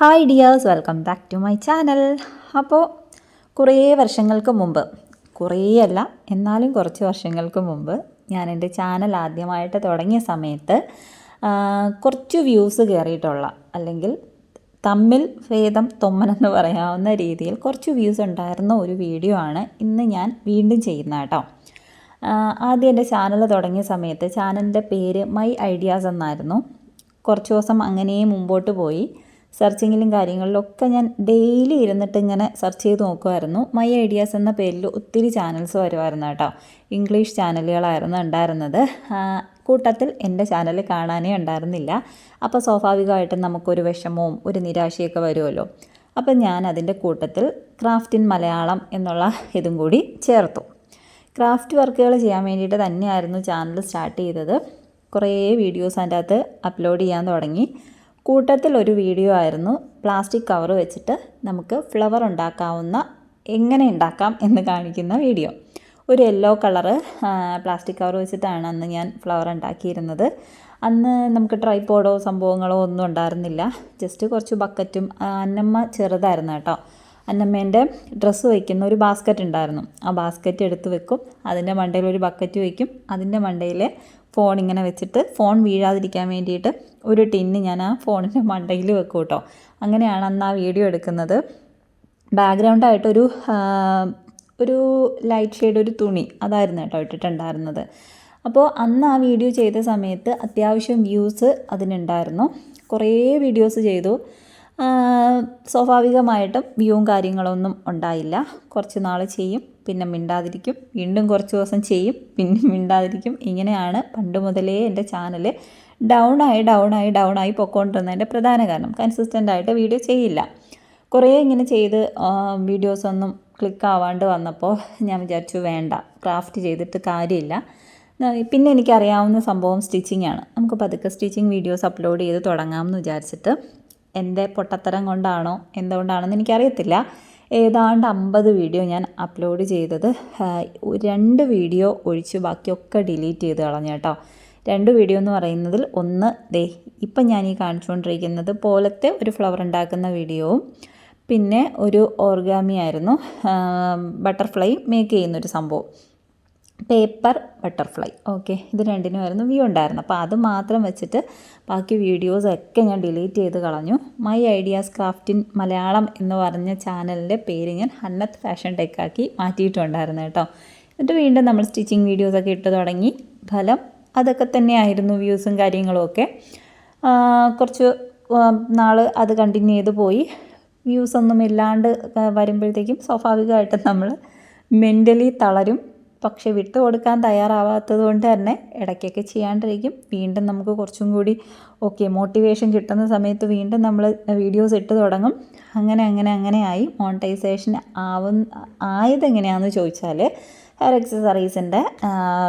Hi dears welcome back to my channel അപ്പോൾ കുറേ വർഷങ്ങൾക്ക് മുമ്പ് കുറേയല്ല എന്നാലും കുറച്ച് വർഷങ്ങൾക്ക് മുമ്പ് ഞാൻ എന്റെ ചാനൽ ആദ്യമായിട്ട് തുടങ്ങിയ സമയത്ത് കുറച്ച് വ്യൂസ് കയറിയിട്ടുള്ള അല്ലെങ്കിൽ തമ്മിൽ ഭേദം തൊമ്മനെന്ന് പറയാവുന്ന രീതിയിൽ കുറച്ച് വ്യൂസ് ഉണ്ടായിരുന്ന ഒരു വീഡിയോ ആണ് ഇന്ന് ഞാൻ വീണ്ടും ചെയ്യുന്ന കേട്ടോ. ആദ്യം എന്റെ ചാനൽ തുടങ്ങിയ സമയത്ത് ചാനലിന്റെ പേര് മൈ ഐഡിയാസ് എന്നായിരുന്നു. കുറച്ച് ദിവസം അങ്ങനെ മുമ്പോട്ട് പോയി. സെർച്ചിങ്ങിലും കാര്യങ്ങളിലൊക്കെ ഞാൻ ഡെയിലി ഇരുന്നിട്ട് ഇങ്ങനെ സെർച്ച് ചെയ്ത് നോക്കുമായിരുന്നു മൈ ഐഡിയാസ് എന്ന പേരിൽ ഒത്തിരി ചാനൽസ് വരുമായിരുന്നു കേട്ടോ. ഇംഗ്ലീഷ് ചാനലുകളായിരുന്നു ഉണ്ടായിരുന്നത്. കൂട്ടത്തിൽ എന്റെ ചാനൽ കാണാനേ ഉണ്ടായിരുന്നില്ല. അപ്പോൾ സ്വാഭാവികമായിട്ടും നമുക്കൊരു വിഷമവും ഒരു നിരാശയൊക്കെ വരുമല്ലോ. അപ്പം ഞാൻ അതിന്റെ കൂട്ടത്തിൽ ക്രാഫ്റ്റ് ഇൻ മലയാളം എന്നുള്ള ഇതും കൂടി ചേർത്തു. ക്രാഫ്റ്റ് വർക്കുകൾ ചെയ്യാൻ വേണ്ടിയിട്ട് തന്നെയായിരുന്നു ചാനൽ സ്റ്റാർട്ട് ചെയ്തത്. കുറേ വീഡിയോസ് അതിന്റെ അകത്ത് അപ്ലോഡ് ചെയ്യാൻ തുടങ്ങി. കൂട്ടത്തിൽ ഒരു വീഡിയോ ആയിരുന്നു. പ്ലാസ്റ്റിക് കവർ വെച്ചിട്ട് നമുക്ക് ഫ്ലവർ ഉണ്ടാക്കാവുന്ന എങ്ങനെ ഉണ്ടാക്കാം എന്ന് കാണിക്കുന്ന വീഡിയോ. ഒരു യെല്ലോ കളറ് പ്ലാസ്റ്റിക് കവർ വെച്ചിട്ടാണ് അന്ന് ഞാൻ ഫ്ലവർ ഉണ്ടാക്കിയിരുന്നത്. അന്ന് നമുക്ക് ട്രൈപോഡോ സംഭവങ്ങളോ ഒന്നും ഉണ്ടായിരുന്നില്ല. ജസ്റ്റ് കുറച്ച് ബക്കറ്റും അന്നമ്മ ചെറുതായിരുന്നു കേട്ടോ. അന്നമ്മേന്റെ ഡ്രസ്സ് വയ്ക്കുന്ന ഒരു ബാസ്ക്കറ്റ് ഉണ്ടായിരുന്നു. ആ ബാസ്ക്കറ്റ് എടുത്ത് വെക്കും. അതിന്റെ മണ്ടയിൽ ഒരു ബക്കറ്റ് വയ്ക്കും. അതിന്റെ മണ്ടയിൽ ഫോൺ ഇങ്ങനെ വെച്ചിട്ട് ഫോൺ വീഴാതിരിക്കാൻ വേണ്ടിയിട്ട് ഒരു ടിന്ന് ഞാൻ ആ ഫോണിന്റെ മണ്ടയിൽ വെക്കും കേട്ടോ. അങ്ങനെയാണ് അന്ന് ആ വീഡിയോ എടുക്കുന്നത്. ബാക്ക്ഗ്രൗണ്ടായിട്ടൊരു ഒരു ലൈറ്റ് ഷെയ്ഡ് ഒരു തുണി അതായിരുന്നു കേട്ടോ ഇട്ടിട്ടുണ്ടായിരുന്നത്. അപ്പോൾ അന്ന് ആ വീഡിയോ ചെയ്ത സമയത്ത് അത്യാവശ്യം വ്യൂസ് അതിനുണ്ടായിരുന്നു. കുറേ വീഡിയോസ് ചെയ്തു. സ്വാഭാവികമായിട്ടും വ്യൂവും കാര്യങ്ങളൊന്നും ഉണ്ടായില്ല. കുറച്ച് നാൾ ചെയ്യും പിന്നെ മിണ്ടാതിരിക്കും. വീണ്ടും കുറച്ച് ദിവസം ചെയ്യും പിന്നെ മിണ്ടാതിരിക്കും. ഇങ്ങനെയാണ് പണ്ട് മുതലേ എന്റെ ചാനൽ ആയി ഡൗൺ ആയി പൊക്കോണ്ടിരുന്നതിന്റെ പ്രധാന കാരണം കൺസിസ്റ്റന്റ് ആയിട്ട് വീഡിയോ ചെയ്യില്ല. കുറേ ഇങ്ങനെ ചെയ്ത് വീഡിയോസൊന്നും ക്ലിക്ക് ആവാണ്ട് വന്നപ്പോൾ ഞാൻ വിചാരിച്ചു വേണ്ട ക്രാഫ്റ്റ് ചെയ്തിട്ട് കാര്യമില്ല. പിന്നെ എനിക്കറിയാവുന്ന സംഭവം സ്റ്റിച്ചിങ് ആണ്. നമുക്ക് പതുക്കെ സ്റ്റിച്ചിങ് വീഡിയോസ് അപ്ലോഡ് ചെയ്ത് തുടങ്ങാമെന്ന് വിചാരിച്ചിട്ട് എന്റെ പൊട്ടത്തരം കൊണ്ടാണോ എന്തുകൊണ്ടാണെന്ന് എനിക്കറിയത്തില്ല. ഏതാണ്ട് അമ്പത് വീഡിയോ ഞാൻ അപ്ലോഡ് ചെയ്തത്. രണ്ട് വീഡിയോ ഒഴിച്ച് ബാക്കിയൊക്കെ ഡിലീറ്റ് ചെയ്ത് കളഞ്ഞു കേട്ടോ. രണ്ട് വീഡിയോ എന്ന് പറയുന്നതിൽ ഒന്ന് ദേ ഇപ്പം ഞാൻ ഈ കാണിച്ചുകൊണ്ടിരിക്കുന്നത് പോലത്തെ ഒരു ഫ്ലവർ ഉണ്ടാക്കുന്ന വീഡിയോവും പിന്നെ ഒരു ഓർഗാമി ആയിരുന്നു. ബട്ടർഫ്ലൈ മേക്ക് ചെയ്യുന്നൊരു സംഭവം. Paper butterfly. ഓക്കെ ഇത് രണ്ടിനുമായിരുന്നു വ്യൂ ഉണ്ടായിരുന്നു അപ്പോൾ അത് മാത്രം വെച്ചിട്ട് ബാക്കി വീഡിയോസൊക്കെ ഞാൻ ഡിലീറ്റ് ചെയ്ത് കളഞ്ഞു. My ideas craft in Malayalam എന്ന് പറഞ്ഞ ചാനലിന്റെ പേര് ഞാൻ ഹന്നത്ത് ഫാഷൻ ടെക്കാക്കി മാറ്റിയിട്ടുണ്ടായിരുന്നു കേട്ടോ. എന്നിട്ട് വീണ്ടും നമ്മൾ സ്റ്റിച്ചിങ് വീഡിയോസൊക്കെ ഇട്ട് തുടങ്ങി. ഫലം അതൊക്കെ തന്നെയായിരുന്നു വ്യൂസും കാര്യങ്ങളും ഒക്കെ. ആ, കുറച്ച് നാൾ അത് കണ്ടിന്യൂ ചെയ്ത് പോയി. വ്യൂസ് ഒന്നും ഇല്ലാണ്ട് വരുമ്പോഴത്തേക്കും സ്വാഭാവികമായിട്ടും നമ്മൾ മെന്റലി തളരും. പക്ഷെ വിട്ടു കൊടുക്കാൻ തയ്യാറാവാത്തത് കൊണ്ട് തന്നെ ഇടയ്ക്കൊക്കെ ചെയ്യാണ്ടിരിക്കും. വീണ്ടും നമുക്ക് കുറച്ചും കൂടി ഓക്കെ മോട്ടിവേഷൻ കിട്ടുന്ന സമയത്ത് വീണ്ടും നമ്മൾ വീഡിയോസ് ഇട്ട് തുടങ്ങും. അങ്ങനെ അങ്ങനെ അങ്ങനെ ആയി. മോണിറ്റൈസേഷൻ ആവുന്ന ആയത് എങ്ങനെയാണെന്ന് ചോദിച്ചാൽ ഹെയർ എക്സസറീസിന്റെ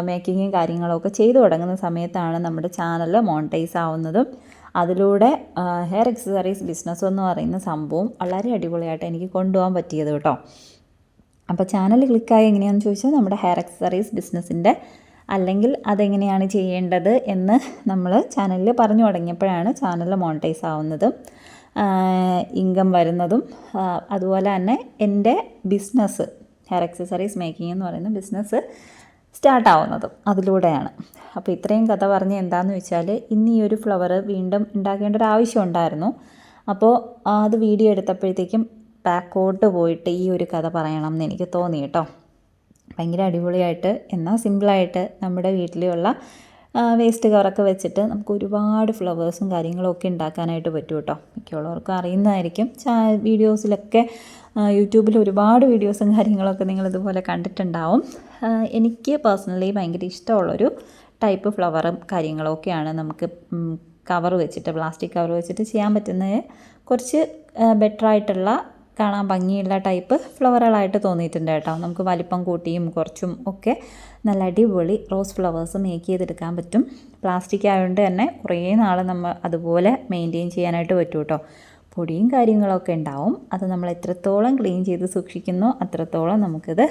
മേക്കിങ്ങും കാര്യങ്ങളൊക്കെ ചെയ്തു തുടങ്ങുന്ന സമയത്താണ് നമ്മുടെ ചാനൽ മോണിറ്റൈസ് ആവുന്നതും. അതിലൂടെ ഹെയർ എക്സസറീസ് ബിസിനസ് എന്ന് പറയുന്ന സംഭവം വളരെ അടിപൊളിയായിട്ട് എനിക്ക് കൊണ്ടുപോകാൻ പറ്റിയത് കേട്ടോ. അപ്പോൾ ചാനൽ ക്ലിക്കായി എങ്ങനെയാണെന്ന് ചോദിച്ചാൽ നമ്മുടെ ഹെയർ അക്സസറീസ് ബിസിനസ്സിന്റെ അല്ലെങ്കിൽ അതെങ്ങനെയാണ് ചെയ്യേണ്ടത് എന്ന് നമ്മൾ ചാനലിൽ പറഞ്ഞു തുടങ്ങിയപ്പോഴാണ് ചാനൽ മോണിറ്റൈസ് ആവുന്നതും ഇൻകം വരുന്നതും അതുപോലെ തന്നെ എന്റെ ബിസിനസ് ഹെയർ അക്സസറീസ് മേക്കിംഗ് എന്ന് പറയുന്ന ബിസിനസ് സ്റ്റാർട്ട് ആവുന്നതും അതിലൂടെയാണ്. അപ്പോൾ ഇത്രയും കഥ പറഞ്ഞ് എന്താണെന്ന് വെച്ചാൽ ഇന്ന് ഈ ഒരു ഫ്ലവർ വീണ്ടും ഉണ്ടാക്കേണ്ട ഒരു ആവശ്യം ഉണ്ടായിരുന്നു. അപ്പോൾ അത് വീഡിയോ എടുത്തപ്പോഴത്തേക്കും ബാക്കോട്ട് പോയിട്ട് ഈ ഒരു കഥ പറയണം എന്ന് എനിക്ക് തോന്നി കേട്ടോ. ഭയങ്കര അടിപൊളിയായിട്ട് എന്നാൽ സിമ്പിളായിട്ട് നമ്മുടെ വീട്ടിലുള്ള വേസ്റ്റ് കവറൊക്കെ വെച്ചിട്ട് നമുക്ക് ഒരുപാട് ഫ്ലവേഴ്സും കാര്യങ്ങളൊക്കെ ഉണ്ടാക്കാനായിട്ട് പറ്റും കേട്ടോ. മിക്കുള്ളവർക്കും അറിയുന്നതായിരിക്കും. വീഡിയോസിലൊക്കെ യൂട്യൂബിൽ ഒരുപാട് വീഡിയോസും കാര്യങ്ങളൊക്കെ നിങ്ങൾ ഇതുപോലെ കണ്ടിട്ടുണ്ടാവും എനിക്ക് പേഴ്സണലി ഭയങ്കര ഇഷ്ടമുള്ളൊരു ടൈപ്പ് ഫ്ലവറും കാര്യങ്ങളൊക്കെയാണ് നമുക്ക് കവർ വെച്ചിട്ട് പ്ലാസ്റ്റിക് കവർ വെച്ചിട്ട് ചെയ്യാൻ പറ്റുന്നത്. കുറച്ച് ബെറ്റർ ആയിട്ടുള്ള കാണാൻ ഭംഗിയുള്ള ടൈപ്പ് ഫ്ലവറുകളായിട്ട് തോന്നിയിട്ടുണ്ട് കേട്ടോ. നമുക്ക് വലിപ്പം കൂട്ടിയും കുറച്ചും ഒക്കെ നല്ല അടിപൊളി റോസ് ഫ്ലവേഴ്സ് മേക്ക് ചെയ്തെടുക്കാൻ പറ്റും. പ്ലാസ്റ്റിക് ആയതുകൊണ്ട് തന്നെ കുറേ നാൾ നമ്മൾ അതുപോലെ മെയിന്റെയിൻ ചെയ്യാനായിട്ട് പറ്റും കേട്ടോ. പൊടിയും കാര്യങ്ങളൊക്കെ ഉണ്ടാവും. അത് നമ്മൾ എത്രത്തോളം ക്ലീൻ ചെയ്ത് സൂക്ഷിക്കുന്നു അത്രത്തോളം നമുക്കിത്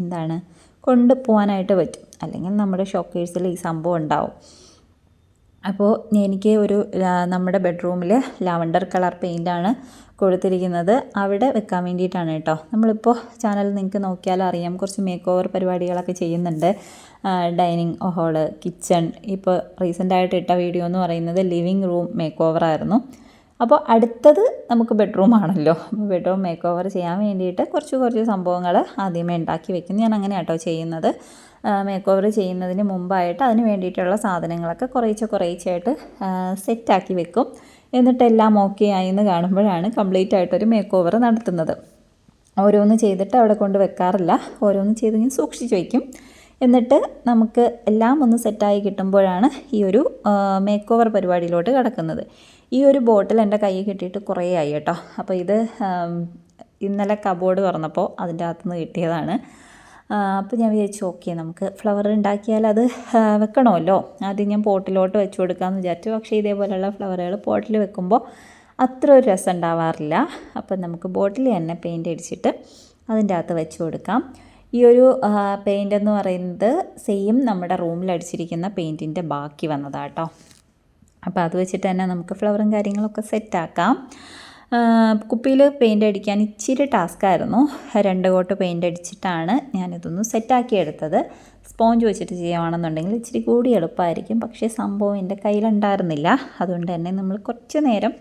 എന്താണ് കൊണ്ടുപോകാനായിട്ട് പറ്റും. അല്ലെങ്കിൽ നമ്മുടെ ഷോക്കേഴ്സിൽ ഈ സംഭവം ഉണ്ടാവും. അപ്പോൾ എനിക്ക് ഒരു നമ്മുടെ ബെഡ്റൂമിൽ ലാവണ്ടർ കളർ പെയിന്റാണ് കൊടുത്തിരിക്കുന്നത് അവിടെ വെക്കാൻ വേണ്ടിയിട്ടാണ് കേട്ടോ. നമ്മളിപ്പോൾ ചാനൽ നിങ്ങൾക്ക് നോക്കിയാൽ അറിയാം. കുറച്ച് മേക്ക് ഓവർ പരിപാടികളൊക്കെ ചെയ്യുന്നുണ്ട്. ഡൈനിങ് ഹോൾ കിച്ചൺ ഇപ്പോൾ റീസെന്റായിട്ട് ഇട്ട വീഡിയോ എന്ന് പറയുന്നത് ലിവിങ് റൂം മേക്ക് ഓവർ ആയിരുന്നു. അപ്പോൾ അടുത്തത് നമുക്ക് ബെഡ്റൂം ആണല്ലോ. ബെഡ്റൂം മേക്ക് ഓവർ ചെയ്യാൻ വേണ്ടിയിട്ട് കുറച്ച് കുറച്ച് സംഭവങ്ങൾ ആദ്യമേ ഉണ്ടാക്കി വെക്കും. ഞാൻ അങ്ങനെ കേട്ടോ ചെയ്യുന്നത്. മേക്ക് ഓവർ ചെയ്യുന്നതിന് മുമ്പായിട്ട് അതിന് വേണ്ടിയിട്ടുള്ള സാധനങ്ങളൊക്കെ കുറേശ്ശെ കുറേശ്ശെയായിട്ട് സെറ്റാക്കി വെക്കും. എന്നിട്ട് എല്ലാം ഓക്കെ എന്ന് കാണുമ്പോഴാണ് കംപ്ലീറ്റ് ആയിട്ടൊരു മേക്ക് ഓവർ നടത്തുന്നത്. ഓരോന്ന് ചെയ്തിട്ട് അവിടെ കൊണ്ട് വെക്കാറില്ല. ഓരോന്ന് ചെയ്ത് ഞാൻ സൂക്ഷിച്ച് വയ്ക്കും എന്നിട്ട് നമുക്ക് എല്ലാം ഒന്ന് സെറ്റായി കിട്ടുമ്പോഴാണ് ഈ ഒരു മേക്ക് ഓവർ പരിപാടിയിലോട്ട് കിടക്കുന്നത്. ഈ ഒരു ബോട്ടിൽ എന്റെ കയ്യിൽ കിട്ടിയിട്ട് കുറേ ആയി കേട്ടോ. അപ്പോൾ ഇത് ഇന്നലെ കബോർഡ് തുറന്നപ്പോൾ അതിന്റെ അകത്തുനിന്ന് കിട്ടിയതാണ്. അപ്പോൾ ഞാൻ വിചാരിച്ചു ഓക്കെ നമുക്ക് ഫ്ലവർ ഉണ്ടാക്കിയാൽ അത് വെക്കണമല്ലോ. ആദ്യം ഞാൻ പോട്ടിലോട്ട് വെച്ച് കൊടുക്കാമെന്ന് വിചാരിച്ചു. പക്ഷേ ഇതേപോലെയുള്ള ഫ്ലവറുകൾ പോട്ടിൽ വെക്കുമ്പോൾ അത്ര ഒരു രസം ഉണ്ടാവാറില്ല അപ്പം നമുക്ക് ബോട്ടിൽ തന്നെ പെയിന്റ് അടിച്ചിട്ട് അതിന്റെ അകത്ത് വെച്ച് കൊടുക്കാം. ഈ ഒരു പെയിന്റ് എന്ന് പറയുന്നത് സെയിം നമ്മുടെ റൂമിൽ അടിച്ചിരിക്കുന്ന പെയിന്റിന്റെ ബാക്കി വന്നതാട്ടോ അപ്പോൾ അത് വെച്ചിട്ട് തന്നെ നമുക്ക് ഫ്ലവറും കാര്യങ്ങളൊക്കെ സെറ്റാക്കാം കുപ്പിയിൽ പെയിന്റ് അടിക്കാൻ ഇച്ചിരി ടാസ്ക്കായിരുന്നു രണ്ട് കോട്ട് പെയിന്റ് അടിച്ചിട്ടാണ് ഞാനിതൊന്ന് സെറ്റാക്കി എടുത്തത്. സ്പോഞ്ച് വെച്ചിട്ട് ചെയ്യുകയാണെന്നുണ്ടെങ്കിൽ ഇച്ചിരി കൂടി എളുപ്പമായിരിക്കും. പക്ഷേ സംഭവം എന്റെ കയ്യിലുണ്ടായിരുന്നില്ല. അതുകൊണ്ട് തന്നെ നമ്മൾ കുറച്ച് നേരം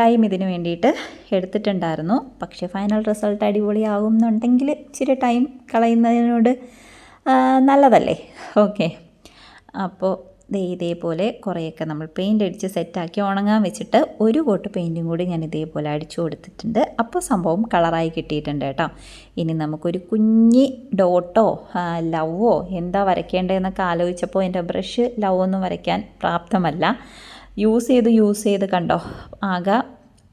ടൈം ഇതിന് വേണ്ടിയിട്ട് എടുത്തിട്ടുണ്ടായിരുന്നു. പക്ഷേ ഫൈനൽ റിസൾട്ട് അടിപൊളിയാകും എന്നുണ്ടെങ്കിൽ ഇച്ചിരി ടൈം കളയുന്നതിനോട് നല്ലതല്ലേ? ഓക്കെ അപ്പോൾ ദേ ഇതേപോലെ കുറേയൊക്കെ നമ്മൾ പെയിന്റ് അടിച്ച് സെറ്റാക്കി ഉണങ്ങാൻ വെച്ചിട്ട് ഒരു കോട്ട് പെയിന്റും കൂടി ഞാൻ ഇതേപോലെ അടിച്ചു കൊടുത്തിട്ടുണ്ട്. അപ്പോൾ സംഭവം കളറായി കിട്ടിയിട്ടുണ്ട് കേട്ടോ. ഇനി നമുക്കൊരു കുഞ്ഞി ഡോട്ടോ ലവോ എന്താ വരയ്ക്കേണ്ടതെന്നൊക്കെ ആലോചിച്ചപ്പോൾ എന്റെ ബ്രഷ് ലവ് ഒന്നും വരയ്ക്കാൻ പ്രാപ്തമല്ല. യൂസ് ചെയ്ത് യൂസ് ചെയ്ത് കണ്ടോ? ആകെ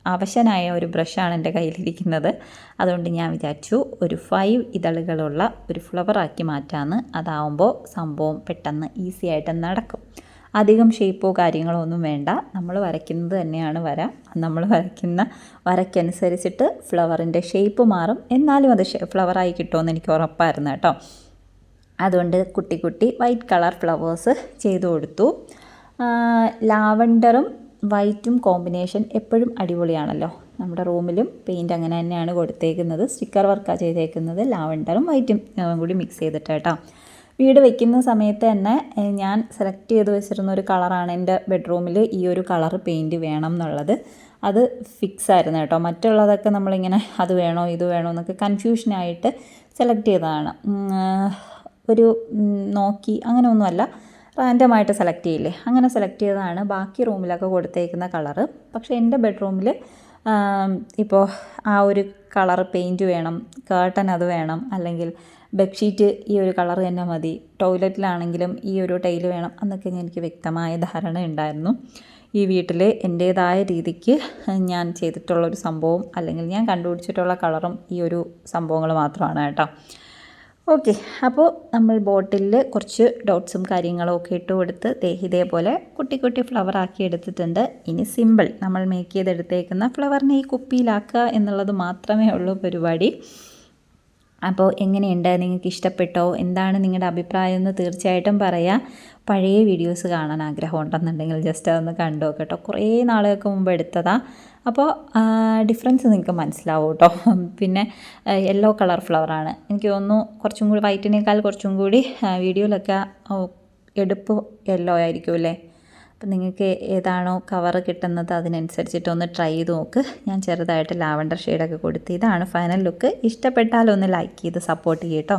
അവശനായ ഒരു ബ്രഷാണ് എന്റെ കയ്യിലിരിക്കുന്നത്. അതുകൊണ്ട് ഞാൻ വിചാരിച്ചു ഒരു ഫൈവ് ഇതളുകളുള്ള ഒരു ഫ്ലവറാക്കി മാറ്റാമെന്ന് അതാവുമ്പോൾ സംഭവം പെട്ടെന്ന് ഈസി ആയിട്ട് നടക്കും. അധികം ഷേപ്പോ കാര്യങ്ങളോ ഒന്നും വേണ്ട. നമ്മൾ വരയ്ക്കുന്നത് തന്നെയാണ് വര. നമ്മൾ വരയ്ക്കുന്ന വരയ്ക്കനുസരിച്ചിട്ട് ഫ്ലവറിന്റെ ഷേപ്പ് മാറും. എന്നാലും അത് ഫ്ലവറായി കിട്ടുമെന്ന് എനിക്ക് ഉറപ്പായിരുന്നു കേട്ടോ. അതുകൊണ്ട് കുട്ടി കുട്ടി വൈറ്റ് കളർ ഫ്ലവേഴ്സ് ചെയ്തു കൊടുത്തു. ലാവൻഡറും വൈറ്റും കോമ്പിനേഷൻ എപ്പോഴും അടിപൊളിയാണല്ലോ. നമ്മുടെ റൂമിലും പെയിന്റ് അങ്ങനെ തന്നെയാണ് കൊടുത്തേക്കുന്നത്. സ്റ്റിക്കർ വർക്കാണ് ചെയ്തേക്കുന്നത്. ലാവണ്ടറും വൈറ്റും കൂടി മിക്സ് ചെയ്തിട്ട് കേട്ടോ. വീട് വയ്ക്കുന്ന സമയത്ത് തന്നെ ഞാൻ സെലക്ട് ചെയ്ത് വെച്ചിരുന്ന ഒരു കളറാണ് എന്റെ ബെഡ്റൂമിൽ ഈ ഒരു കളർ പെയിന്റ് വേണം എന്നുള്ളത്. അത് ഫിക്സ് ആയിരുന്നു കേട്ടോ. മറ്റുള്ളതൊക്കെ നമ്മളിങ്ങനെ അത് വേണോ ഇത് വേണോ എന്നൊക്കെ കൺഫ്യൂഷനായിട്ട് സെലക്ട് ചെയ്തതാണ്. ഒരു നോക്കി അങ്ങനെ ഒന്നുമല്ല റാൻഡമായിട്ട് സെലക്ട് ചെയ്യില്ലേ? അങ്ങനെ സെലക്ട് ചെയ്തതാണ്. ബാക്കി റൂമിലൊക്കെ കൊടുത്തേക്കുന്ന കളറ് പക്ഷേ എന്റെ ബെഡ്റൂമിൽ ഇപ്പോൾ ആ ഒരു കളർ പെയിന്റ് വേണം കേട്ടൻ അത് വേണം അല്ലെങ്കിൽ ബെഡ്ഷീറ്റ് ഈ ഒരു കളർ തന്നെ മതി ടോയ്ലറ്റിലാണെങ്കിലും ഈ ഒരു ടൈൽ വേണം എന്നൊക്കെ എനിക്ക് വ്യക്തമായ ധാരണ ഉണ്ടായിരുന്നു. ഈ വീട്ടിൽ എന്റേതായ രീതിക്ക് ഞാൻ ചെയ്തിട്ടുള്ളൊരു സംഭവം അല്ലെങ്കിൽ ഞാൻ കണ്ടുപിടിച്ചിട്ടുള്ള കളറും ഈ ഒരു സംഭവങ്ങൾ മാത്രമാണ് കേട്ടോ. ഓക്കെ അപ്പോൾ നമ്മൾ ബോട്ടിലിൽ കുറച്ച് ഡോട്ട്സും കാര്യങ്ങളും ഒക്കെ ഇട്ട് കൊടുത്ത് ഇതേപോലെ കുട്ടി കുട്ടി ഫ്ലവർ ആക്കി എടുത്തിട്ടുണ്ട്. ഇനി സിമ്പിൾ നമ്മൾ മേക്ക് ചെയ്തെടുത്തേക്കുന്ന ഫ്ലവറിനെ ഈ കുപ്പിയിലാക്കുക എന്നുള്ളത് മാത്രമേ ഉള്ളൂ പരിപാടി. അപ്പോൾ എങ്ങനെയുണ്ട്? നിങ്ങൾക്ക് ഇഷ്ടപ്പെട്ടോ? എന്താണ് നിങ്ങളുടെ അഭിപ്രായം? എന്ന് തീർച്ചയായിട്ടും പറയാം. പഴയ വീഡിയോസ് കാണാൻ ആഗ്രഹം ഉണ്ടെന്നുണ്ടെങ്കിൽ ജസ്റ്റ് അതൊന്ന് കണ്ടു കേട്ടോ കുറേ നാളുകൾക്ക് മുമ്പ് എടുത്തതാ. അപ്പോൾ ഡിഫറൻസ് നിങ്ങൾക്ക് മനസ്സിലാവും കേട്ടോ പിന്നെ യെല്ലോ കളർ ഫ്ലവറാണ് എനിക്ക് തോന്നുന്നു കുറച്ചും കൂടി വൈറ്റിനേക്കാൾ കുറച്ചും കൂടി വീഡിയോയിലൊക്കെ എടുപ്പ് യെല്ലോ ആയിരിക്കും അല്ലേ? അപ്പം നിങ്ങൾക്ക് ഏതാണോ കവർ കിട്ടുന്നത് അതിനനുസരിച്ചിട്ട് ഒന്ന് ട്രൈ ചെയ്ത് നോക്ക്. ഞാൻ ചെറുതായിട്ട് ലാവണ്ടർ ഷെയ്ഡൊക്കെ കൊടുത്ത് ഇതാണ്. ഫൈനൽ ലുക്ക് ഇഷ്ടപ്പെട്ടാലൊന്ന് ലൈക്ക് ചെയ്ത് സപ്പോർട്ട് ചെയ്യട്ടോ